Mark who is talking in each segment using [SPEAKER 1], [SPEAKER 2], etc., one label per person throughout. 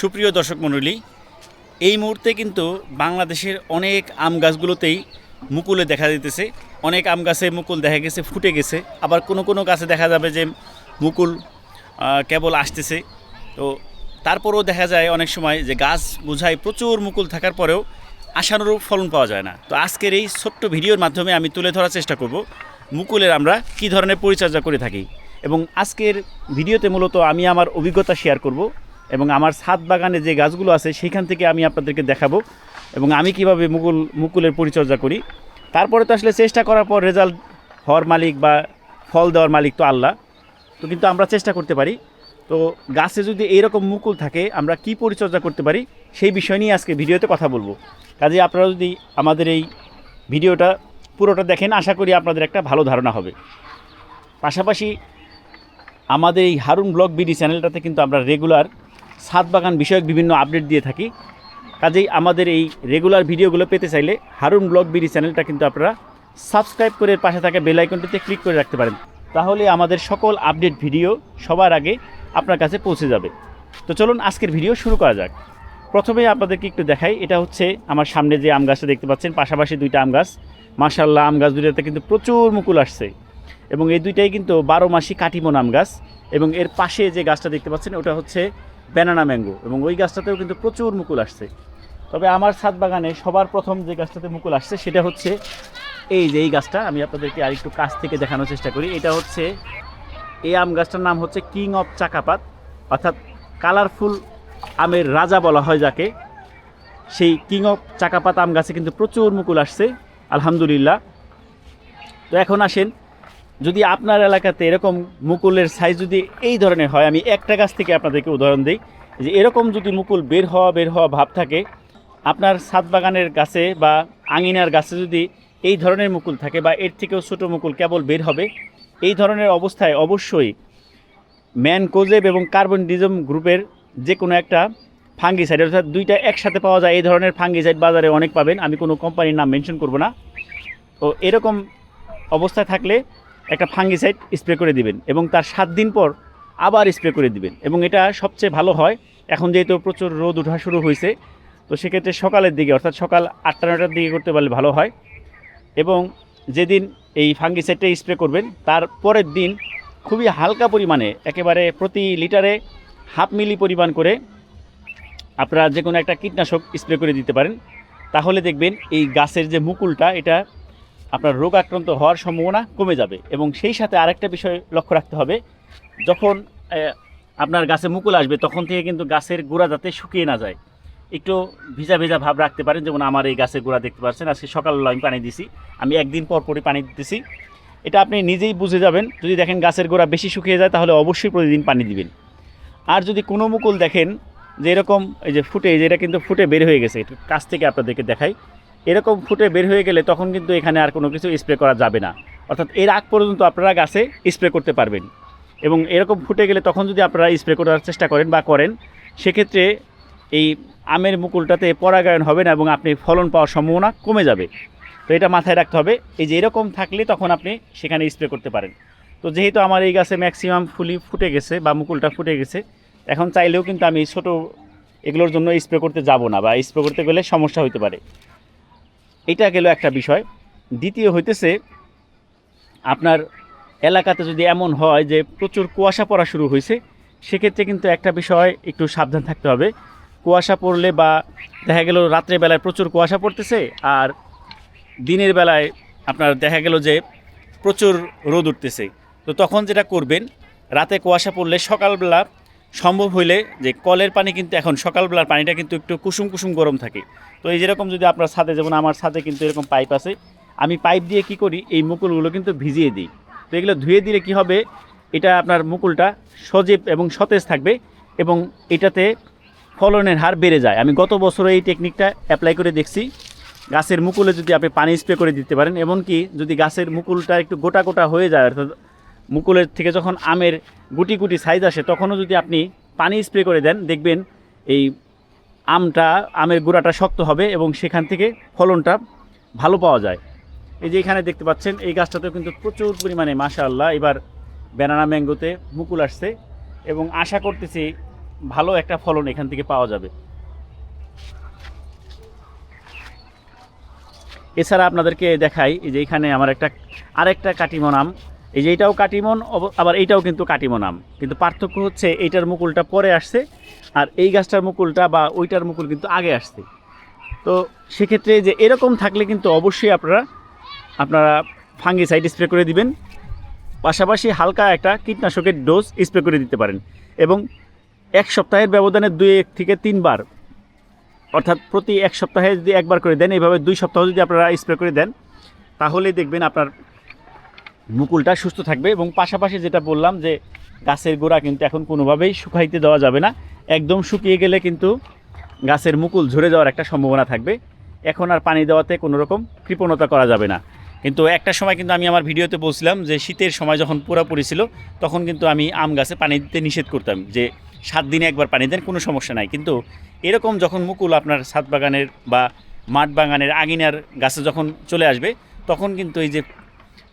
[SPEAKER 1] সুপ্রিয় দর্শক মণ্ডলী, এই মুহূর্তে কিন্তু বাংলাদেশের অনেক আম গাছগুলোতেই মুকুলে দেখা দিতেছে অনেক আম গাছে মুকুল দেখা গেছে, ফুটে গেছে। আবার কোনো কোনো গাছে দেখা যাবে যে মুকুল কেবল আসতেছে। তো তারপরেও দেখা যায় অনেক সময় যে গাছ বোঝায় প্রচুর মুকুল থাকার পরেও আশানুরূপ ফলন পাওয়া যায় না। তো আজকের এই ছোট্ট ভিডিওর মাধ্যমে আমি তুলে ধরার চেষ্টা করব মুকুলের আমরা কী ধরনের পরিচর্যা করে থাকি। এবং আজকের ভিডিওতে মূলত আমি আমার অভিজ্ঞতা শেয়ার করব। এবং আমার ছাদ বাগানে যে গাছগুলো আছে, সেখান থেকে আমি আপনাদেরকে দেখাবো এবং আমি কীভাবে মুকুল, মুকুলের পরিচর্যা করি। তারপরে তো আসলে চেষ্টা করার পর রেজাল্ট হওয়ার মালিক বা ফল দেওয়ার মালিক তো আল্লাহ। তো কিন্তু আমরা চেষ্টা করতে পারি। তো গাছে যদি এইরকম মুকুল থাকে, আমরা কি পরিচর্যা করতে পারি, সেই বিষয় নিয়ে আজকে ভিডিওতে কথা বলব। কাজে আপনারা যদি আমাদের এই ভিডিওটা পুরোটা দেখেন, আশা করি আপনাদের একটা ভালো ধারণা হবে। পাশাপাশি আমাদের এই হারুন ব্লগ বিডি চ্যানেলটাতে কিন্তু আমরা রেগুলার ছাদ বাগান বিষয়ক বিভিন্ন আপডেট দিয়ে থাকি। কাজেই আমাদের এই রেগুলার ভিডিওগুলো পেতে চাইলে হারুন ব্লগ বিডি চ্যানেলটা কিন্তু আপনারা সাবস্ক্রাইব করে পাশে থাকা বেল আইকনটিতে ক্লিক করে রাখতে পারেন। তাহলে আমাদের সকল আপডেট ভিডিও সবার আগে আপনার কাছে পৌঁছে যাবে। তো চলুন আজকের ভিডিও শুরু করা যাক। প্রথমে আপনাদেরকে একটু দেখাই, এটা হচ্ছে আমার সামনে যে আম গাছটা দেখতে পাচ্ছেন, পাশাপাশি দুইটা আম গাছ। মাশাল্লাহ আম গাছ দুইটাতে কিন্তু প্রচুর মুকুল আসছে। এবং এই দুইটাই কিন্তু বারো মাসি কাটিমন আম গাছ। এবং এর পাশে যে গাছটা দেখতে পাচ্ছেন, ওটা হচ্ছে ব্যানানা ম্যাঙ্গো এবং ওই গাছটাতেও কিন্তু প্রচুর মুকুল আসছে। তবে আমার ছাদ বাগানে সবার প্রথম যে গাছটাতে মুকুল আসছে সেটা হচ্ছে এই যে এই গাছটা, আমি আপনাদেরকে আরেকটু কাছ থেকে দেখানোর চেষ্টা করি। এটা হচ্ছে এই আম গাছটার নাম হচ্ছে কিং অফ চাকাপাত, অর্থাৎ কালারফুল আমের রাজা বলা হয় যাকে। সেই কিং অফ চাকাপাত আম গাছে কিন্তু প্রচুর মুকুল আসছে, আলহামদুলিল্লাহ। তো এখন আসেন যদি আপনার এলাকাতে এরকম মুকুলের সাইজ যদি এই ধরনের হয়, আমি একটা গাছ থেকে আপনাদেরকে উদাহরণ দিই, যে এরকম যদি মুকুল বের হওয়া বের হওয়া ভাব থাকে, আপনার ছাদ বাগানের গাছে বা আঙিনার গাছে যদি এই ধরনের মুকুল থাকে বা এর থেকেও ছোটো মুকুল কেবল বের হবে, এই ধরনের অবস্থায় অবশ্যই ম্যানকোজেব এবং কার্বনডিজম গ্রুপের যে কোনো একটা ফাঙ্গিসাইড, অর্থাৎ দুইটা একসাথে পাওয়া যায়, এই ধরনের ফাঙ্গিসাইড বাজারে অনেক পাবেন, আমি কোনো কোম্পানির নাম মেনশন করব না। তো এরকম অবস্থায় থাকলে একটা ফাঙ্গিসাইড স্প্রে করে দিবেন এবং তার সাত দিন পর আবার স্প্রে করে দিবেন এবং এটা সবচেয়ে ভালো হয়। এখন যেহেতু প্রচুর রোদ ওঠা শুরু হয়েছে, তো সেক্ষেত্রে সকালের দিকে অর্থাৎ সকাল আটটা নটার দিকে করতে পারলে ভালো হয়। এবং যেদিন এই ফাঙ্গিসাইডটা স্প্রে করবেন, তার পরের দিন খুবই হালকা পরিমাণে, একেবারে প্রতি লিটারে হাফ মিলি পরিমাণ করে আপনারা যে কোনো একটা কীটনাশক স্প্রে করে দিতে পারেন। তাহলে দেখবেন এই গাছের যে মুকুলটা, এটা আপনার রোগ আক্রান্ত হওয়ার সম্ভাবনা কমে যাবে এবং সেই সাথে আরেকটা বিষয় লক্ষ্য রাখতে হবে, যখন আপনার গাছে মুকুল আসবে, তখন থেকে কিন্তু গাছের গোড়া যাতে শুকিয়ে না যায়। একটু ভিজা ভিজা ভাব রাখতে পারেন, যেমন আমার এই গাছের গোড়া দেখতে পাচ্ছেন, আজকে সকালবেলা আমি পানি দিছি, আমি একদিন পর পরই পানি দিতেছি এটা আপনি নিজেই বুঝে যাবেন, যদি দেখেন গাছের গোড়া বেশি শুকিয়ে যায়, তাহলে অবশ্যই প্রতিদিন পানি দিবেন। আর যদি কোনো মুকুল দেখেন যে এরকম, এই যে ফুটে যে এটা কিন্তু ফুটে বের হয়ে গেছে কাছ থেকে আপনাদেরকে দেখাই। এরকম ফুটে বের হয়ে গেলে তখন কিন্তু এখানে আর কোনো কিছু স্প্রে করা যাবে না। অর্থাৎ এর আগ পর্যন্ত আপনারা গাছে স্প্রে করতে পারবেন। এবং এরকম ফুটে গেলে তখন যদি আপনারা স্প্রে করার চেষ্টা করেন বা করেন, সেক্ষেত্রে এই আমের মুকুলটাতে পরাগায়ন হবে না এবং আপনি ফলন পাওয়ার সম্ভাবনা কমে যাবে। তো এটা মাথায় রাখতে হবে। এই যে এরকম থাকলে তখন আপনি সেখানে স্প্রে করতে পারেন। তো যেহেতু আমার এই গাছে ম্যাক্সিমাম ফুলি ফুটে গেছে বা মুকুলটা ফুটে গেছে, এখন চাইলেও কিন্তু আমি ছোট এগুলোর জন্য স্প্রে করতে যাব না বা স্প্রে করতে গেলে সমস্যা হতে পারে। এটা গেল একটা বিষয়। দ্বিতীয় হইতেছে, আপনার এলাকাতে যদি এমন হয় যে প্রচুর কুয়াশা পড়া শুরু হয়েছে সেক্ষেত্রে কিন্তু একটা বিষয় একটু সাবধান থাকতে হবে। কুয়াশা পড়লে বা দেখা গেল রাত্রের বেলায় প্রচুর কুয়াশা পড়তেছে আর দিনের বেলায় আপনার দেখা গেল যে প্রচুর রোদ উঠতেছে। তো তখন যেটা করবেন, রাতে কুয়াশা পড়লে সকালবেলা সম্ভব হইলে যে কলের পানি কিন্তু এখন সকালবেলার পানিটা কিন্তু একটু কুসুম কুসুম গরম থাকে। তো এই যেরকম যদি আপনার ছাদে, যেমন আমার ছাদে কিন্তু এরকম পাইপ আছে, আমি পাইপ দিয়ে কি করি, এই মুকুলগুলো কিন্তু ভিজিয়ে দিই। তো এগুলো ধুয়ে দিলে কি হবে, এটা আপনার মুকুলটা সজীব এবং সতেজ থাকবে এবং এটাতে ফলনের হার বেড়ে যায়। আমি গত বছর এই টেকনিকটা অ্যাপ্লাই করে দেখছি। গাছের মুকুলে যদি আপনি পানি স্প্রে করে দিতে পারেন, এমনকি যদি গাছের মুকুলটা একটু গোটা গোটা হয়ে যায়, অর্থাৎ মুকুলের থেকে যখন আমের গুটি গুটি সাইজ আসে, তখনও যদি আপনি পানি স্প্রে করে দেন, দেখবেন এই আমটা, আমের গুঁড়াটা শক্ত হবে এবং সেখান থেকে ফলনটা ভালো পাওয়া যায়। এই যে এখানে দেখতে পাচ্ছেন, এই গাছটাতেও কিন্তু প্রচুর পরিমাণে, মাশাআল্লাহ, এবার ব্যানানা ম্যাঙ্গোতে মুকুল আসছে এবং আশা করতেছি ভালো একটা ফলন এখান থেকে পাওয়া যাবে। এছাড়া আপনাদেরকে দেখাই যে এখানে আমার একটা, আরেকটা কাটিমন আম এই যে এইটাও কাটিমন আবার এইটাও কিন্তু কাটিমন আম। কিন্তু পার্থক্য হচ্ছে এইটার মুকুলটা পরে আসছে, আর এই গাছটার মুকুলটা বা ওইটার মুকুল কিন্তু আগে আসছে। তো সেক্ষেত্রে যে এরকম থাকলে কিন্তু অবশ্যই আপনারা আপনারা ফাঙ্গি সাইড স্প্রে করে দিবেন। পাশাপাশি হালকা একটা কীটনাশকের ডোজ স্প্রে করে দিতে পারেন। এবং এক সপ্তাহের ব্যবধানে দুই এক থেকে তিনবার, অর্থাৎ প্রতি এক সপ্তাহে যদি একবার করে দেন, এইভাবে দুই সপ্তাহ যদি আপনারা স্প্রে করে দেন, তাহলেই দেখবেন আপনার মুকুলটা সুস্থ থাকবে এবং পাশাপাশি যেটা বললাম যে গাছের গোড়া কিন্তু এখন কোনোভাবেই শুকাইতে দেওয়া যাবে না। একদম শুকিয়ে গেলে কিন্তু গাছের মুকুল ঝরে যাওয়ার একটা সম্ভাবনা থাকবে। এখন আর পানি দেওয়াতে কোনো রকম কৃপণতা করা যাবে না। কিন্তু একটা সময় কিন্তু আমি আমার ভিডিওতে বলছিলাম যে শীতের সময় যখন পুরাপুরি ছিল, তখন কিন্তু আমি আম গাছে পানি দিতে নিষেধ করতাম যে সাত দিনে একবার পানি দেন, কোনো সমস্যা নাই। কিন্তু এরকম যখন মুকুল আপনার ছাদ বাগানের বা মাঠ বাগানের আগিনার গাছে যখন চলে আসবে, তখন কিন্তু এই যে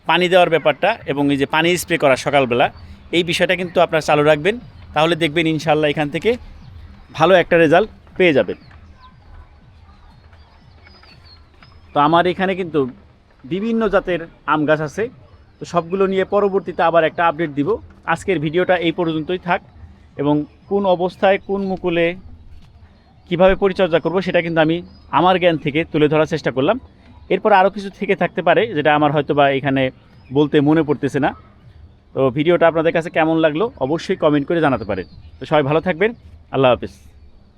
[SPEAKER 1] পানি দেওয়ার ব্যাপারটা এবং এই যে পানি স্প্রে করা সকালবেলা, এই বিষয়টা কিন্তু আপনারা চালু রাখবেন। তাহলে দেখবেন ইনশাল্লাহ এখান থেকে ভালো একটা রেজাল্ট পেয়ে যাবেন। তো আমার এখানে কিন্তু বিভিন্ন জাতের আম গাছ আছে। তো সবগুলো নিয়ে পরবর্তীতে আবার একটা আপডেট দিব। আজকের ভিডিওটা এই পর্যন্তই থাক এবং কোন অবস্থায় কোন মুকুলে কীভাবে পরিচর্যা করব সেটা কিন্তু আমি আমার জ্ঞান থেকে তুলে ধরার চেষ্টা করলাম। এরপর আরও কিছু থেকে থাকতে পারে, যেটা আমার হয়তো বা এখানে বলতে মনে পড়তেছে না। তো ভিডিওটা আপনাদের কাছে কেমন লাগল অবশ্যই কমেন্ট করে জানাতে পারেন। তো সবাই ভালো থাকবেন। আল্লাহ হাফিজ।